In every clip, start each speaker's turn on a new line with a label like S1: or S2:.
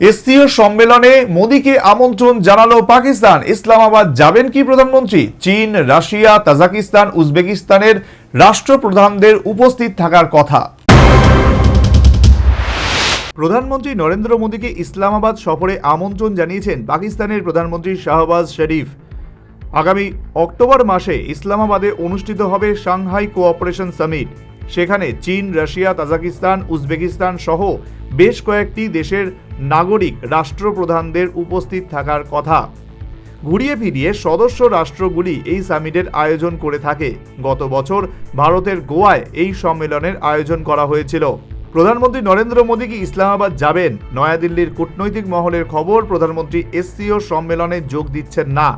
S1: SCO সম্মেলনে মোদীকে আমন্ত্রণ জানালো পাকিস্তান। ইসলামাবাদ যাবেন কি প্রধানমন্ত্রী? চীন, রাশিয়া, তাজাকিস্তান, উজবেকিস্তানের রাষ্ট্রপ্রধানদের উপস্থিত থাকার কথা। প্রধানমন্ত্রী নরেন্দ্র মোদীকে ইসলামাবাদ সফরে আমন্ত্রণ জানিয়েছেন পাকিস্তানের প্রধানমন্ত্রী শাহবাজ শরীফ। আগামী অক্টোবর মাসে ইসলামাবাদে অনুষ্ঠিত হবে সাংহাই কোঅপারেশন সামিট। সেখানে চীন, রাশিয়া, তাজাকিস্তান, উজবেকিস্তান সহ বেশ কয়েকটি দেশের নাগরিক রাষ্ট্রপ্রধানদের উপস্থিত থাকার কথা। ঘুরিয়ে ফিরিয়ে সদস্য রাষ্ট্রগুলি এই সামিটের আয়োজন করে থাকে। গত বছর ভারতের গোয়ায় এই সম্মেলনের আয়োজন করা হয়েছিল। প্রধানমন্ত্রী নরেন্দ্র মোদী কি ইসলামাবাদ যাবেন? নয়াদিল্লির কূটনৈতিক মহলের খবর, প্রধানমন্ত্রী এসসিও সম্মেলনে যোগ দিচ্ছেন না।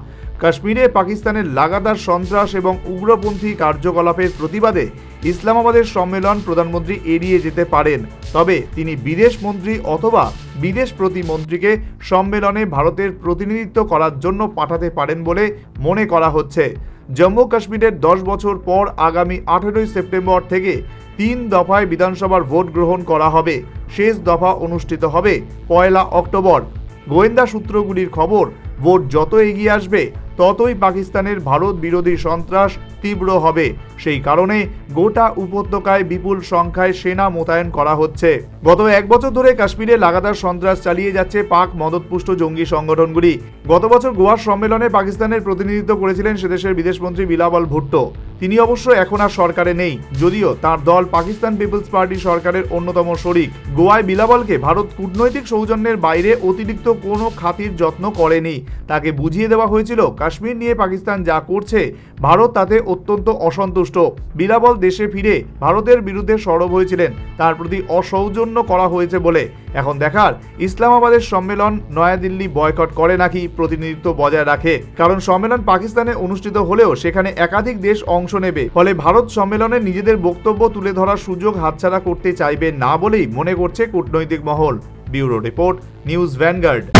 S1: কাশ্মীরে পাকিস্তানের লাগাতার সন্ত্রাস এবং উগ্রপন্থী কার্যকলাপের প্রতিবাদে ইসলামাবাদের সম্মেলন প্রধানমন্ত্রী এড়িয়ে যেতে পারেন। তবে তিনি বিদেশ মন্ত্রী অথবা বিদেশ প্রতিমন্ত্রীকে সম্মেলনে ভারতের প্রতিনিধিত্ব করার জন্য পাঠাতে পারেন বলে মনে করা হচ্ছে। জম্মু কাশ্মীরের দশ বছর পর আগামী আঠেরোই সেপ্টেম্বর থেকে তিন দফায় বিধানসভার ভোট গ্রহণ করা হবে। শেষ দফা অনুষ্ঠিত হবে পয়লা অক্টোবর। গোয়েন্দা সূত্রগুলির খবর, ভোট যত এগিয়ে আসবে ততই পাকিস্তানের ভারত বিরোধী সন্ত্রাস তীব্র হবে। সেই কারণে গোটা উপত্যকায় বিপুল সংখ্যায় সেনা মোতায়েন করা হচ্ছে। গত এক বছর ধরে কাশ্মীরে লাগাতার সন্ত্রাস চালিয়ে যাচ্ছে পাক মদতপুষ্ট জঙ্গি সংগঠনগুলি। গত বছর গোয়ার সম্মেলনে পাকিস্তানের প্রতিনিধিত্ব করেছিলেন সেদেশের বিদেশমন্ত্রী বিলাবল ভুট্টো। তিনি অবশ্য এখন আর সরকারে নেই। যদিও তার দল পাকিস্তান পিপলস পার্টি সরকারের অন্যতম শরিক। গোয়ায় বিলাবলকে ভারত কূটনৈতিক সৌজন্যের বাইরে অতিরিক্ত কোনো খাতির যত্ন করেনি। তাকে বুঝিয়ে দেওয়া হয়েছিল, কাশ্মীর নিয়ে পাকিস্তান যা করছে, ভারত তাতে অত্যন্ত অসন্তুষ্ট। বিলাবল দেশে ফিরে ভারতের বিরুদ্ধে সরব হয়েছিলেন। তার প্রতি অসৌজন্য করা হয়েছে বলে। এখন দেখার, ইসলামাবাদের সম্মেলন নয়াদিল্লি বয়কট করে নাকি প্রতিনিধিত্ব বজায় রাখে। কারণ সম্মেলন পাকিস্তানে অনুষ্ঠিত হলেও সেখানে একাধিক দেশ অংশ নেবে। ফলে ভারত সম্মেলনে নিজেদের বক্তব্য তুলে ধরার সুযোগ হাতছাড়া করতে চাইবে না বলেই মনে করছে কূটনৈতিক মহল। Bureau report, News Vanguard.